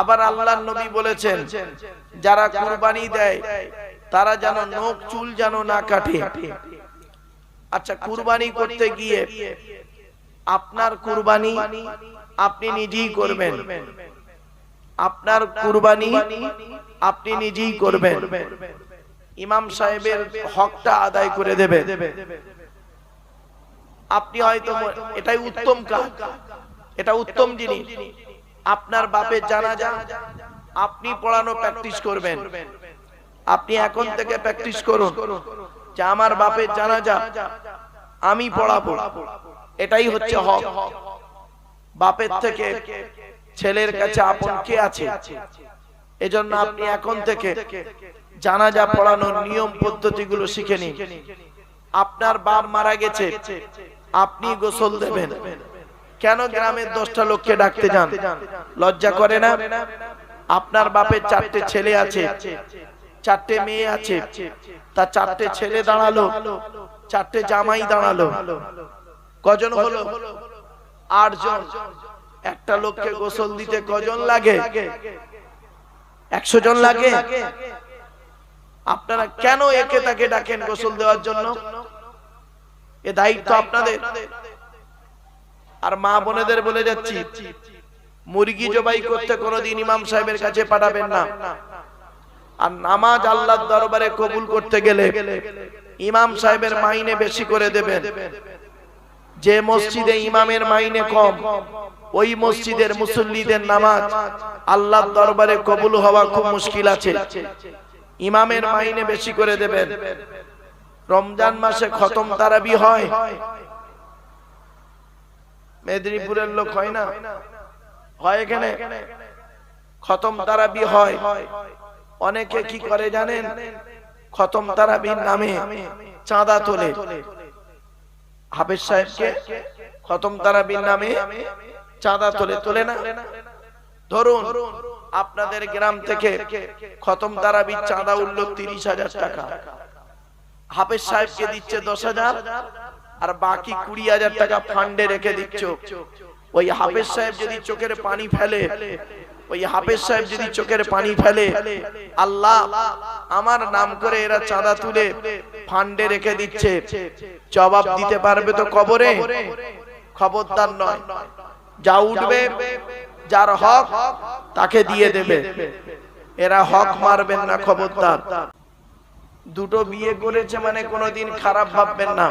আবার আল্লাহ নবী বলেছেন, যারা কুরবানি দেয়, তারা যেন নখ চুল যেন না কাটে। আচ্ছা কুরবানি করতে গিয়ে আপনার কুরবানি আপনি নিজেই করবেন। আপনার কুরবানি আপনি নিজেই করবেন। ইমাম সাহেবের হকটা আদায় করে দেবে আপনি হয়তো, এটাই উত্তম কাজ। এটা উত্তম জিনিস। আপনার বাপের জানাজা আপনি পড়ানো প্র্যাকটিস করবেন। আপনি এখন থেকে প্র্যাকটিস করুন যে আমার বাপের জানাজা আমি পড়াবো। এটাই হচ্ছে হক। বাপের থেকে ছেলের কাছে আপন কে আছে? এজন্য আপনি এখন থেকে জানাজা পড়ানোর নিয়ম পদ্ধতিগুলো শিখে নিন। আপনার বাপ মারা গেছে। আপনি গোসল দেবেন। কেন গ্রামের দশটা লোককে ডাকতে যান? লজ্জা করে না? আপনার বাপের চারটে ছেলে আছে, চারটে মেয়ে আছে, তা চারটে ছেলে দাঁড়াল, চারটে জামাই দাঁড়াল। কজন হলো? আটজন। একটা লোককে গোসল দিতে কজন লাগে? একশো জন লাগে? আপনারা কেন একে তাকে ডাকেন গোসল দেওয়ার জন্য? এ দায়িত্ব আপনাদের। আর মা বোনেদের বলে যাচ্ছি, মুরগি জবাই করতে কোনোদিন ইমাম সাহেবের কাছে পাঠাবেন না। আর নামাজ আল্লাহর দরবারে কবুল করতে গেলে ইমাম সাহেবের মাইনে বেশি করে দেবেন। যে মসজিদে ইমামের মাইনে কম, ওই মসজিদের মুসল্লিদের নামাজ আল্লাহর দরবারে কবুল হওয়া খুব মুশকিল আছে। ইমামের মাইনে বেশি করে দেবেন। রমজান মাসে খতম তারাবি হয়। মেদিনীপুরের লোক হয় না। হয় এখানে। খতম তারাবি হয়। অনেকে কি করে জানেন? খতম তারাবির নামে চাঁদা তোলে। হাফেজ সাহেবকে খতম তারাবির নামে চাঁদা তোলে। তোলে না? ধরুন আপনাদের গ্রাম থেকে খতম তারাবির চাঁদা উঠল তিরিশ হাজার টাকা। হাফেজ সাহেবকে দিচ্ছে দশ হাজার। আর বাকি কুড়ি হাজার টাকা ফান্ডে রেখে দিচ্ছ। ওই হাফেজ সাহেব যদি চোখের পানি ফেলে, ওই হাফেজ সাহেব যদি চোখের পানি ফেলে, আল্লাহ আমার নাম করে এরা চাঁদা তুলে ফান্ডে রেখে দিচ্ছে। জবাব দিতে পারবে তো কবরে? খবরদার নয়। যা উঠবে, যার হক তাকে দিয়ে দেবে। এরা হক মারবেন না খবরদার। দুটো বিয়ে করেছে মানে কোনোদিন খারাপ ভাববেন না।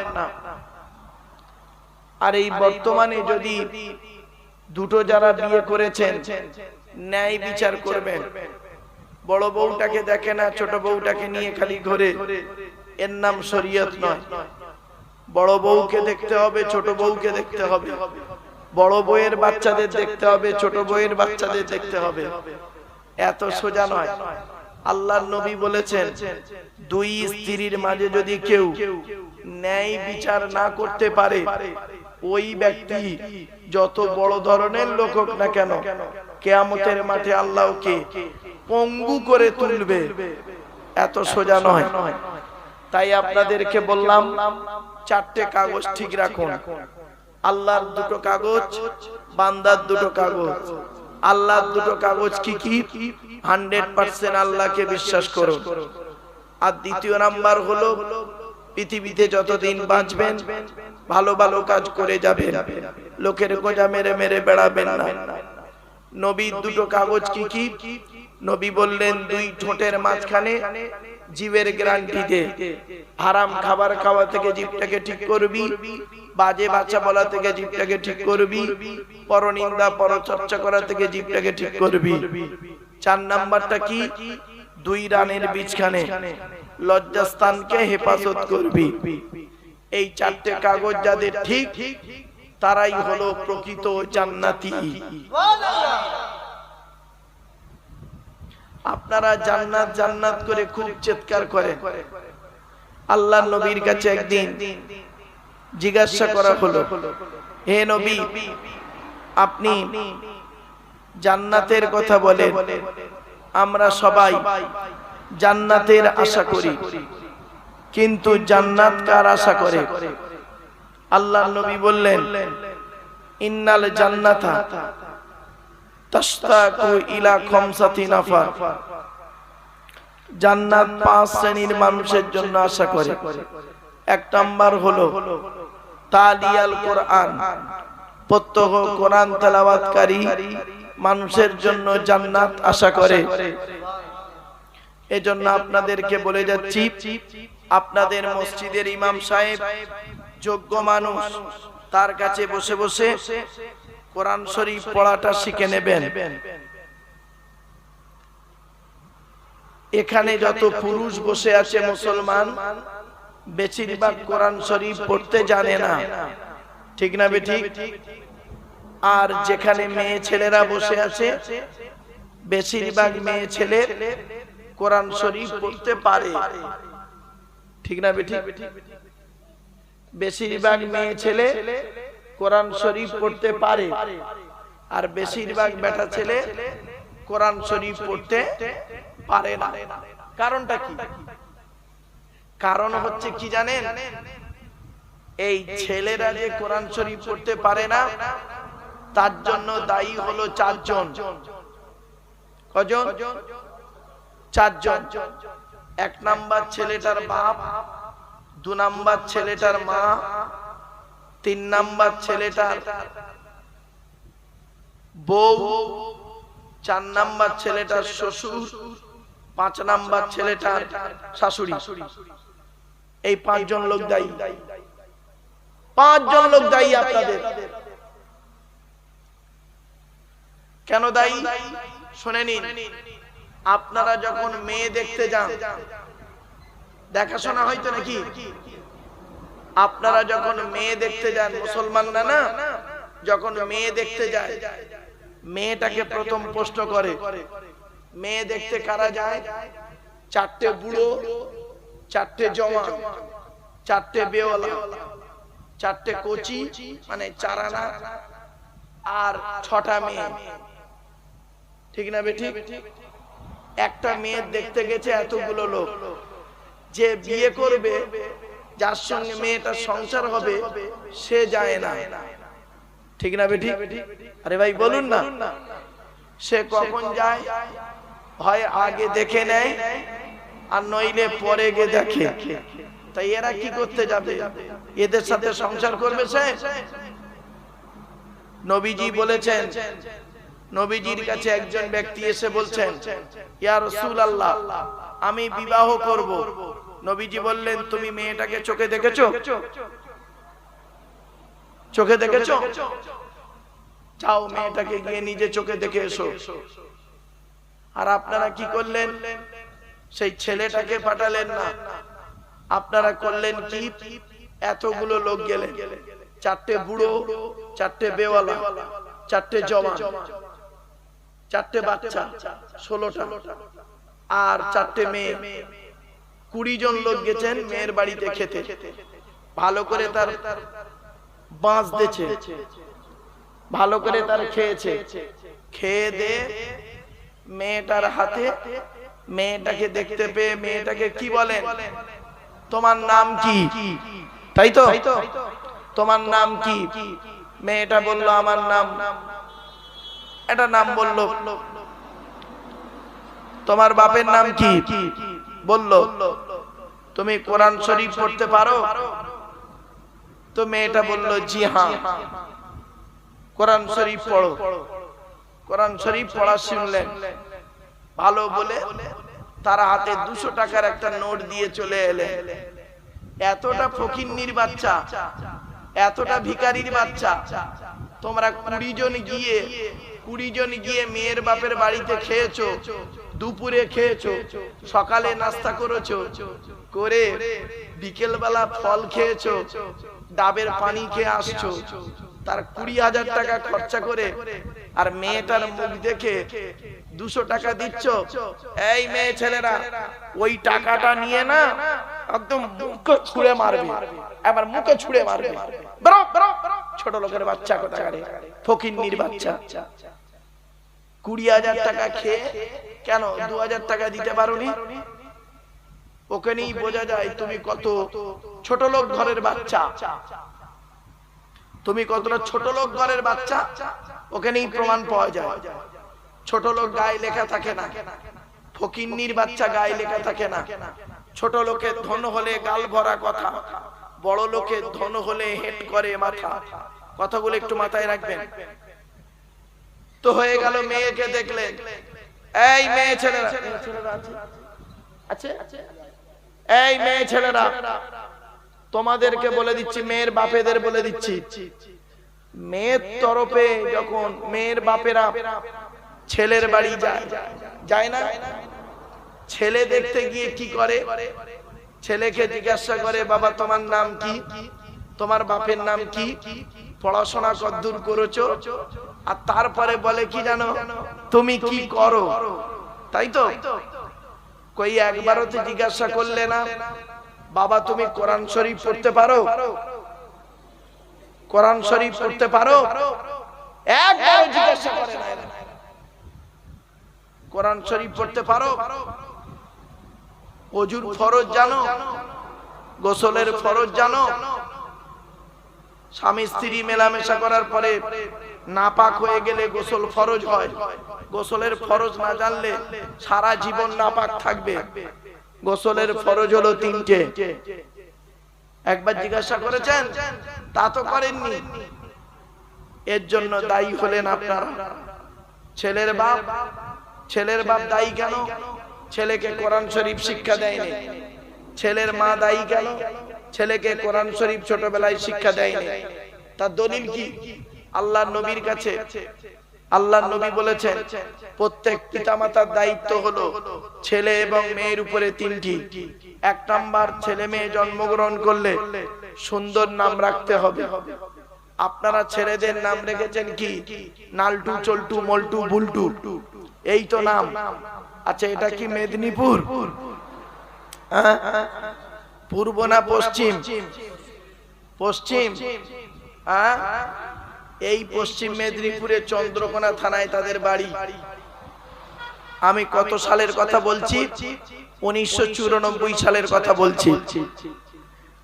আর এই বর্তমানে যদি দুটো যারা বিয়ে করেছেন ন্যায় বিচার করবেন। বড় বউটাকে দেখে না ছোট বউটাকে নিয়ে খালি ঘরে। এর নাম শরীয়ত নয়। বড় বউকে দেখতে হবে ছোট বউকে দেখতে হবে। বড় বউয়ের বাচ্চাদের দেখতে হবে ছোট বউয়ের বাচ্চাদের দেখতে হবে। এত সোজা নয়। আল্লাহর নবী বলেছেন দুই স্ত্রীর মাঝে যদি কেউ ন্যায় বিচার না করতে পারে ওই ব্যক্তি যত বড় ধরনের লোক হোক না কেন, কেয়ামতের মাঠে আল্লাহকে পঙ্গু করে তুলবে। এত সোজা নয়। তাই আপনাদেরকে বললাম, চারটে কাগজ ঠিক রাখুন। আল্লাহর দুটো কাগজ, বান্দার দুটো কাগজ। আল্লাহর দুটো কাগজ কি কি? হান্ড্রেড পার্সেন্ট আল্লাহকে বিশ্বাস করুন। আর দ্বিতীয় নাম্বার হলো পৃথিবীতে যতদিন বাঁচবেন, ভালো ভালো কাজ করে যাবেন। লোকের গোজা মেরে মেরে বেড়াবেন না। নবীর দুটো কাগজ কি কি? নবী বললেন, দুই ঠোঁটের মাঝখানে জীবের গ্যারান্টি দে হারাম খাবার খাওয়া থেকে জীবটাকে ঠিক করবি, বাজে বাচ্চা বলা থেকে জীবটাকে ঠিক করবি, পরনিন্দা, পরচর্চা করা থেকে জীবটাকে ঠিক করবি। চার নাম্বারটা কি? দুই রানের বীজখানে। লজ্জাস্থানকে হেফাজত করবি। এই চারটে কাগজ যাদের ঠিক, তারাই হলো প্রকৃত জান্নাতি। আপনারা জান্নাত জান্নাত করে খুব চিৎকার করেন। আল্লাহ নবীর কাছে একদিন জিজ্ঞাসা করা হলো, হে নবী, আপনি জান্নাতের কথা বলেন, আমরা সবাই জান্নাতের আশা করি। কিন্তু জান্নাত কার আশা করে? আল্লাহ নবী বললেন ইন্নাল জান্নাতা তাশতাকু ইলা খামসাতি নাফার। জান্নাত পাঁচ শ্রেণির মানুষের জন্য আশা করে। এক নাম্বার হলো তালিয়াল কোরআন। প্রত্যহ কোরআন তেলাওয়াতকারী মানুষের জন্য জান্নাত আশা করে। এজন্য আপনাদেরকে বলে যাচ্ছি আপনাদের মসজিদের ইমাম সাহেব যোগ্য মানুষ তার কাছে বসে বসে কোরআন শরীফ পড়াটা শিখে নেবেন। এখানে যত পুরুষ বসে আছে মুসলমান বেশিরভাগ কোরআন শরীফ পড়তে জানে না। ঠিক না বেঠিক? আর যেখানে মেয়ে ছেলেরা বসে আছে বেশিরভাগ মেয়ে ছেলে কোরআন শরীফ পড়তে পারে। ঠিক না বেঠিক? বেশিরভাগ মেয়ে ছেলে কোরআন শরীফ পড়তে পারে। আর বেশিরভাগ বেটা ছেলে কোরআন শরীফ পড়তে পারে না। কারণটা কি? কারণ হচ্ছে কি জানেন? এই ছেলেরা যে কোরআন শরীফ পড়তে পারে না তার জন্য দায়ী হলো চারজন। কজন? চারজন। এক নাম্বার ছেলেটার বাপ, দু নাম্বার ছেলেটার মা, তিন নাম্বার ছেলেটার বউ, চার নাম্বার ছেলেটার শ্বশুর, পাঁচ নাম্বার ছেলেটার শাশুড়ি। এই পাঁচজন লোক দায়ী। পাঁচজন লোক দায়ী আপনাদের। কেন দায়ী? শুনে নিন আপনারা যখন মেয়ে দেখতে যান, দেখাশোনা হয়তো নাকি? আপনারা যখন মেয়ে দেখতে যান, মুসলমান না না, যখন মেয়ে দেখতে যায়, মেয়েটাকে প্রথম প্রশ্ন করে, মেয়ে দেখতে কারা যায়? চারটে বুড়ো, চারটে জমা চারটে বেওয়ালা, চারটে কচি মানে চারানা, আর ছটা মেয়ে। ঠিক না বেঠিক একটা মেয়ে দেখতে গেছে এতগুলো লোক। যে বিয়ে করবে যার সঙ্গে মেয়েটার সংসার হবে সে যায় না। ঠিক না বেঠি আরে ভাই বলুন না। সে কখন যায়? হয় আগে দেখে নেয় আর নইলে পরে গে দেখে। তাই এরা কি করতে যাবে? এদের সাথে সংসার করবে সে? নবীজি বলেছেন নবীজির কাছে একজন ব্যক্তি এসে বলছেন ইয়া রসুল আল্লাহ আমি বিবাহ করব। নবীজি বললেন তুমি মেয়েটাকে চোখে দেখেছ? চোখে দেখেছ? যাও মেয়েটাকে গিয়ে নিজে চোখে দেখে এসো। আর আপনারা কি করলেন? সেই ছেলেটাকে পাঠালেন না। আপনারা করলেন কি? এতগুলো লোক গেলেন। চারটে বুড়ো চারটে বেওয়ালা। চারটে জমা চারটে বাচ্চা, ষোলোটা। আর চারটে মেয়ে। কুড়ি জন লোক গেছেন মেয়ের বাড়িতে খেতে। ভালো করে তার বাঁশ দিয়েছে ভালো করে তার খেয়েছে। খেয়ে দে মেয়েটার হাতে। মেয়েটাকে দেখতে পেয়ে মেয়েটাকে কি বলেন? তোমার নাম কি? তাই তো? তোমার নাম কি? মেয়েটা বলল, আমার নাম এটা নাম বলল। তোমার বাপের নাম কি? বলল তুমি কোরআন শরীফ পড়তে পারো? তো মেয়েটা বলল জি হ্যাঁ কোরআন শরীফ পড়ো। কোরআন শরীফ পড়া শুনলেন। ভালো বলে তার হাতে দুশো টাকার একটা নোট দিয়ে চলে এলেন। এতটা ফকিন্নির বাচ্চা এতটা ভিকারির বাচ্চা। তোমরা কুড়ি জন গিয়ে কুড়ি জন গিয়ে মেয়ের বাপের বাড়িতে খেয়েছো, দুপুরে খেয়েছো, সকালে নাস্তা করেছ, করে বিকেল বেলা ফল খেয়েছো, ডাবের পানি খেয়ে আসছো, তার কুড়ি হাজার টাকা খরচা করে আর মেয়েটার মুখ দেখে দুশো টাকা দিচ্ছ। এই মেয়ে ছেলেরা, ওই টাকাটা নিয়ে না একদম মুখে ছুঁড়ে মারবে, এবার মুখে ছুঁড়ে মারবে। ছোট লোকের বাচ্চা কোথাকারে? ফকিন্নির বাচ্চা। কুড়ি হাজার টাকা খেয়ে কেন দু হাজার টাকা দিতে পারোনি? ওখানেই বোঝা যায় তুমি কত ছোট লোক ঘরের বাচ্চা। তুমি কতটা ছোট লোক ঘরের বাচ্চা? ওখানেই প্রমাণ পাওয়া যায়। ছোট লোক গায়ে লেখা থাকে না। ফকিন্নির বাচ্চা গায়ে লেখা থাকে না। ছোট লোকের ধন হলে গাল ভরা কথা। বড় লোকের ধন হলে হেট করে মাথা। কথাগুলো একটু মাথায় রাখবেন। তো হয়ে গেল মেয়েকে দেখলেন এই মেয়ে ছেলেরা? আছে? এই মেয়ে ছেলেরা তোমাদেরকে বলে দিচ্ছি মেয়ের বাপেদের বলে দিচ্ছি। মেয়ের তরফে যখন মেয়ের বাপেরা ছেলের বাড়ি যায় যায় না? ছেলে দেখতে গিয়ে কি করে? ছেলেকে জিজ্ঞাসা করে বাবা তোমার নাম কি? তোমার বাপের নাম কি? পড়াশোনা কদ্দূর করেছ? আর তারপরে বলে কি জানো? তুমি কি করো? তাই তো? কই একবারও তো জিজ্ঞাসা করলে না। বাবা তুমি কোরআন শরীফ পড়তে পারো? কোরআন শরীফ পড়তে পারো? একবার জিজ্ঞাসা করে না কোরআন শরীফ পড়তে পারো? অজুর ফরজ জানো? গোসলের ফরজ জানো? স্বামী স্ত্রী মেলামেশা করার পরে নাপাক হয়ে গেলে গোসল ফরজ হয়। গোসলের ফরজ না জানলে সারা জীবন নাপাক থাকবে। গোসলের ফরজ হলো তিনটে। একবার জিজ্ঞাসা করেছেন, তা তো করেননি। এর জন্য দায়ী হলেন আপনারা। ছেলের বাপ ছেলের বাপ দায়ী কেন? ছেলেকে কোরআন শরীফ শিক্ষা দেয়নি। ছেলের মা দায়ী কেন? ছেলেকে কোরআন শরীফ ছোটবেলায় শিক্ষা দেয়নি। তার দলিল কি? আল্লাহ নবীর কাছে। আল্লাহ নবী বলেছেন, প্রত্যেক পিতামাতার দায়িত্ব হলো ছেলে এবং মেয়ের উপরে তিনটি। এক নাম্বার, ছেলে মেয়ে জন্মগ্রহণ করলে সুন্দর নাম রাখতে হবে। আপনারা ছেলেদের নাম রেখেছেন কি? নালটু, চল্টু, মল্টু, বুলটু। এই তো নাম। আচ্ছা এটা কি মেদিনীপুর? হ্যাঁ? পূর্ব না পশ্চিম? পশ্চিম? এই পশ্চিম মেদিনীপুরের চন্দ্রকোনা থানায় তাদের বাড়ি। আমি কত সালের কথা বলছি? উনিশশো চুরানব্বই সালের কথা বলছি।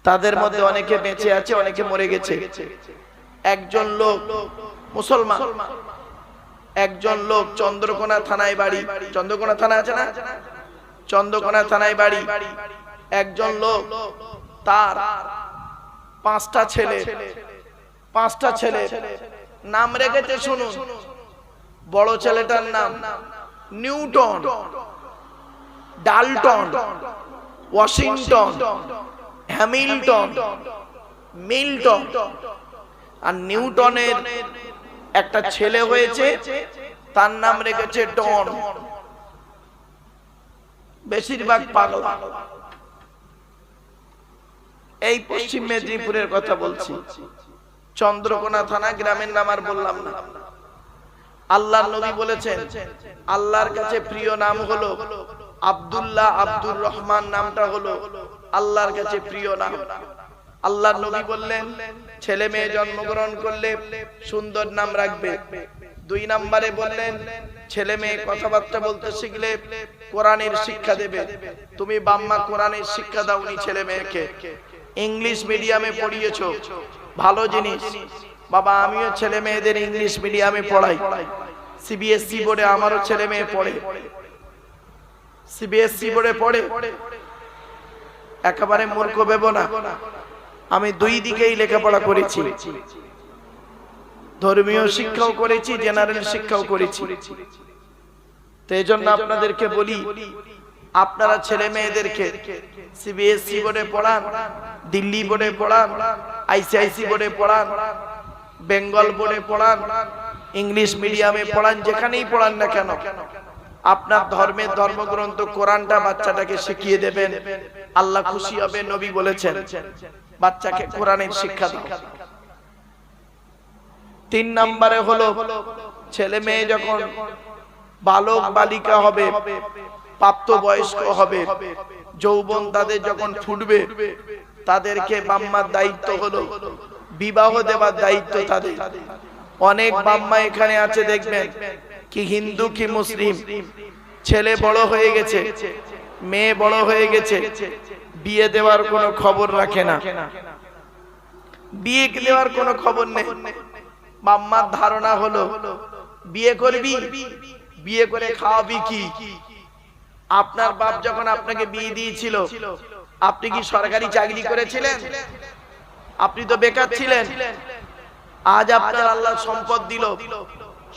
তাদের মধ্যে অনেকে বেঁচে আছে, অনেকে মরে গেছে। একজন লোক মুসলমান। একজন লোক চন্দ্রকোনা থানায় বাড়ি। চন্দ্রকোনা থানা আছে না? চন্দ্রকোনা থানায় বাড়ি। একজন লোক, তার পাঁচটা ছেলে পাঁচটা ছেলে নাম রেখেছে শুনুন। বড় ছেলেটার নাম Newton, Dalton, Washington, Hamilton, Milton. আর নিউটনের একটা ছেলে হয়েছে, তার নাম রেখেছে টন বেশিরভাগ পাগলা। এই পশ্চিম মেদিনীপুরের কথা বলছি। চন্দ্রকোনা থানা গ্রামের নাম আর বললাম না। আল্লাহর নবী বলেছেন, আল্লাহর কাছে প্রিয় নাম হলো আব্দুল্লাহ আব্দুর রহমান নামটা হলো আল্লাহর কাছে প্রিয় নাম। আল্লাহর নবী বললেন, ছেলে মেয়ে জন্মগ্রহণ করলে সুন্দর নাম রাখবে। দুই নম্বরে বললেন, ছেলে মেয়ে কথাবার্তা বলতে শিখলে কোরআনের শিক্ষা দেবে। তুমি বাম্মা কোরআনের শিক্ষা দাওনি ছেলে মেয়েকে। ইংলিশ মিডিয়ামে পড়িয়েছো। ভালো জিনিস। বাবা, আমিও ছেলে মেয়েদের ইংলিশ মিডিয়ামে পড়াই। সিবিএসসি বোর্ডে আমারও ছেলে মেয়ে পড়ে। সিবিএসসি বোর্ডে পড়ে। একেবারে মূর্খ ভেব না। আমি দুই দিকেই লেখাপড়া করেছি। ধর্মীয় শিক্ষাও করেছি জেনারেল শিক্ষাও করেছি। তো এই জন্য আপনাদেরকে বলি আপনারা ছেলে মেয়েদেরকে সিবিএসসি বোর্ডে পড়ান দিল্লি বোর্ডে পড়ান আইসিআইসি বোর্ডে পড়ান বেঙ্গল বোর্ডে পড়ান ইংলিশ মিডিয়ামে পড়ান যেখানেই পড়ান না কেন আপনার ধর্মের ধর্মগ্রন্থ কোরআনটা বাচ্চাটাকে শিখিয়ে দেবেন। আল্লাহ খুশি হবে নবী বলেছেন বাচ্চাকে কোরআনের শিক্ষা দাও। তিন নম্বরে হলো ছেলে মেয়ে যখন বালক বালিকা হবে প্রাপ্ত বয়স্ক হবে। যৌবন তাদের যখন ফুটবে তাদেরকে বাম্মার দায়িত্ব হলো, বিবাহ দেওয়ার দায়িত্ব তাদের। অনেক বাম্মা এখানে আছে, দেখবেন, কি হিন্দু, কি মুসলিম। ছেলে বড় হয়ে গেছে, মেয়ে বড় হয়ে গেছে, বিয়ে দেওয়ার কোনো খবর রাখে না। বিয়ে দেওয়ার কোনো খবর নেই। বাম্মার ধারণা হলো, বিয়ে করবি, বিয়ে করে খাওয়াবি কি? আপনার বাপ যখন আপনাকে বিয়ে দিয়েছিল, আপনি কি সরকারি চাকরি করেছিলেন? আপনি তো বেকার ছিলেন। আজ আপনার আল্লাহ সম্পদ দিল।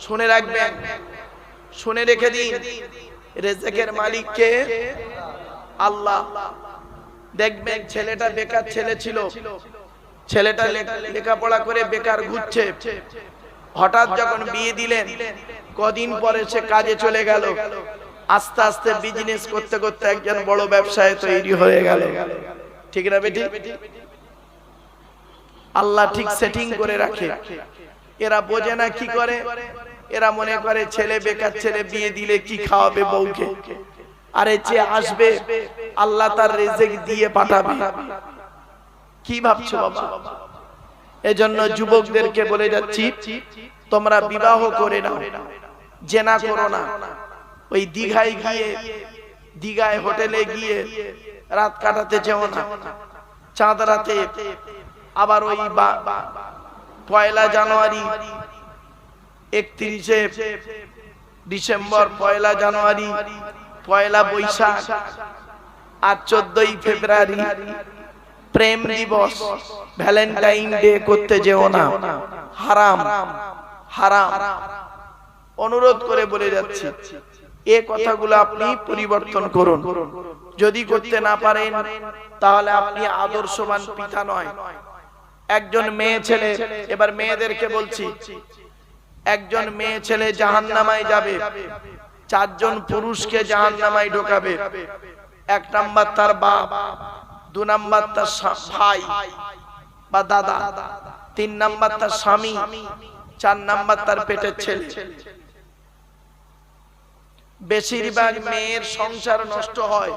শুনে রাখবেন, শুনে রেখে দিন। রেজেকের মালিক কে আল্লাহ, দেখবেন ছেলেটা বেকার ছেলে ছিল। ছেলেটা লেখাপড়া করে বেকার ঘুরছে। হঠাৎ যখন বিয়ে দিলেন, কদিন পরে সে কাজে চলে গেল। আস্তে আস্তে বিজনেস করতে করতে একজন বড় ব্যবসায় তৈরি হয়ে গেল। ঠিক না বেটি? আল্লাহ ঠিক সেটিং করে রাখে। এরা বোঝে না কি করে? এরা মনে করে ছেলে বেকার, ছেলে বিয়ে দিলে কি খাওয়াবে বউকে? আরে যে আসবে, আল্লাহ তার রেজেক দিয়ে পাঠাবে। কি ভাবছ বাবা? এজন্য যুবকদেরকে বলে যাচ্ছি, তোমরা বিবাহ করে নাও, জেনা করো না। ওই দিঘায় গিয়ে, দিঘায় হোটেলে গিয়ে রাত কাটাতে যেও না। চাঁদ রাতে আবার ওই পয়লা জানুয়ারি, একত্রিশে ডিসেম্বর, পয়লা জানুয়ারি, পয়লা বৈশাখ আর চোদ্দই ফেব্রুয়ারি প্রেম দিবস। ভ্যালেন্টাইন ডে করতে যেও না। হারাম হারাম। অনুরোধ করে বলে যাচ্ছি এ কথাগুলো আপনি পরিবর্তন করুন। যদি করতে না পারেন, তাহলে আপনি আদর্শবান পিতা নয়। একজন মেয়ে ছেলে, এবার মেয়েদেরকে বলছি, একজন মেয়ে ছেলে জাহান জাহান্নামায় যাবে, চারজন পুরুষকে জাহান জাহান্নামায় ঢোকাবে। এক নাম্বার তার বাপ, দু নাম্বার তার ভাই বা দাদা, তিন নাম্বার তার স্বামী, চার নাম্বার তার পেটের ছেলে। বেশিরভাগ মেয়ের সংসার নষ্ট হয়।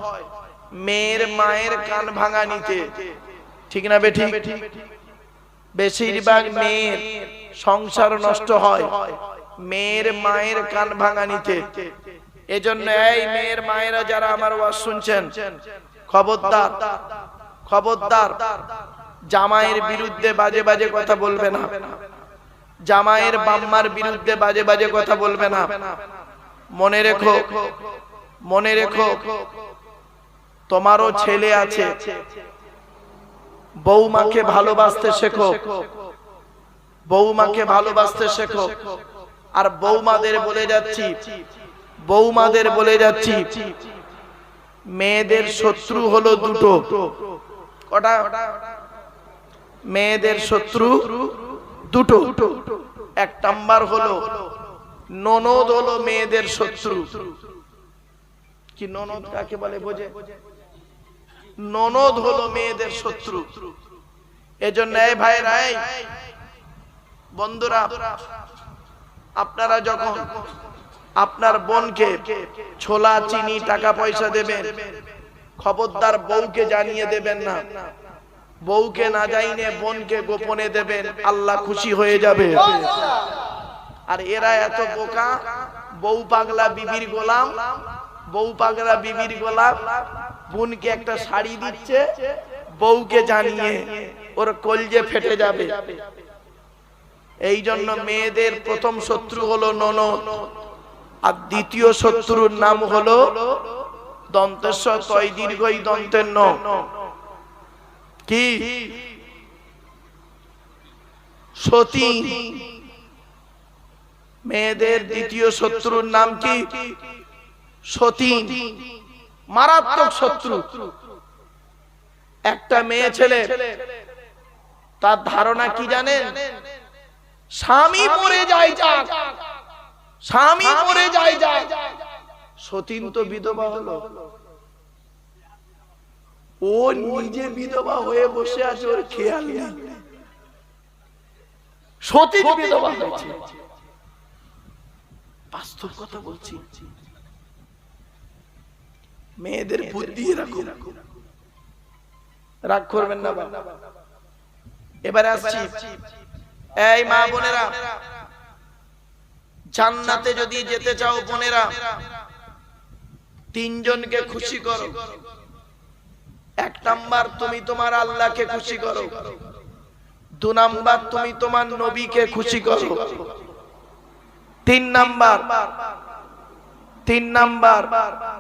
মেয়ের মায়ের কান ভাঙা নিতে ঠিক না বেঠি বেশিরভাগ মেয়ের সংসার নষ্ট হয়। মেয়ের মায়ের কান ভাঙা নিতে এজন্য এই মেয়ের মায়েরা যারা আমার ওয়াজ শুনছেন খবরদার খবরদার জামাইয়ের বিরুদ্ধে বাজে বাজে কথা বলবে না। জামাইয়ের বাম্মার বিরুদ্ধে বাজে বাজে কথা বলবে না। মনে রেখো মনে রেখো, তোমারও ছেলে আছে। বৌমাকে ভালোবাসতে শেখো। বৌমাকে ভালোবাসতে শেখো। আর বৌমাদের বলে যাচ্ছি, বৌমাদের বলে যাচ্ছি, মেয়েদের শত্রু হলো দুটো। কটা? মেয়েদের শত্রু দুটো। এক নাম্বার হলো ননদ হলো মেয়েদের শত্রু। কি ননদ কাকে বলে, বোঝে? ননদ হলো মেয়েদের শত্রু। এজন্য ভাইরা, এই বন্ধুরা, আপনারা যখন আপনার বোনকে ছোলা, চিনি, টাকা পয়সা দেবেন, খবরদার বউকে জানিয়ে দেবেন না, বউকে না যাইনে বোনকে গোপনে দেবেন, আল্লাহ খুশি হয়ে যাবে। আর এরা এত বোকা, বউ পাগলা বিবির গোলাম, বউ পাগলা বিবির গোলাম, বোনকে একটা শাড়ি দিচ্ছে, বউকে জানিয়ে ওর কলজে ফেটে যাবে। এই জন্য মেয়েদের প্রথম শত্রু হলো ননদ, আর দ্বিতীয় শত্রুর নাম হলো দন্তেশ্বর দন্তের ন সতী। মেয়েদের দ্বিতীয় শত্রুর নাম কি? সতী মারাত্মক শত্রু। একটা মেয়ে ছেলে। তার ধারণা কি জানেন? স্বামী মরে যায় যাক। স্বামী মরে যায় যাক। সতীন তো বিধবা হলো। ও নিজে বিধবা হয়ে বসে আছে ওর খেয়াল নেই। সতীন বিধবা হয়েছে। বাস্তব কথা বলছি। মেয়েদের বুদ্ধি এরকম। রাগ করবেন না এবারে আসছি। এই মা বোনেরা জান্নাতে যদি যেতে চাও বোনেরা তিনজনকে খুশি করো। এক নাম্বার তুমি তোমার আল্লাহকে খুশি করো। দু নাম্বার তুমি তোমার নবীকে খুশি করো। তিন নাম্বার তিন নাম্বার।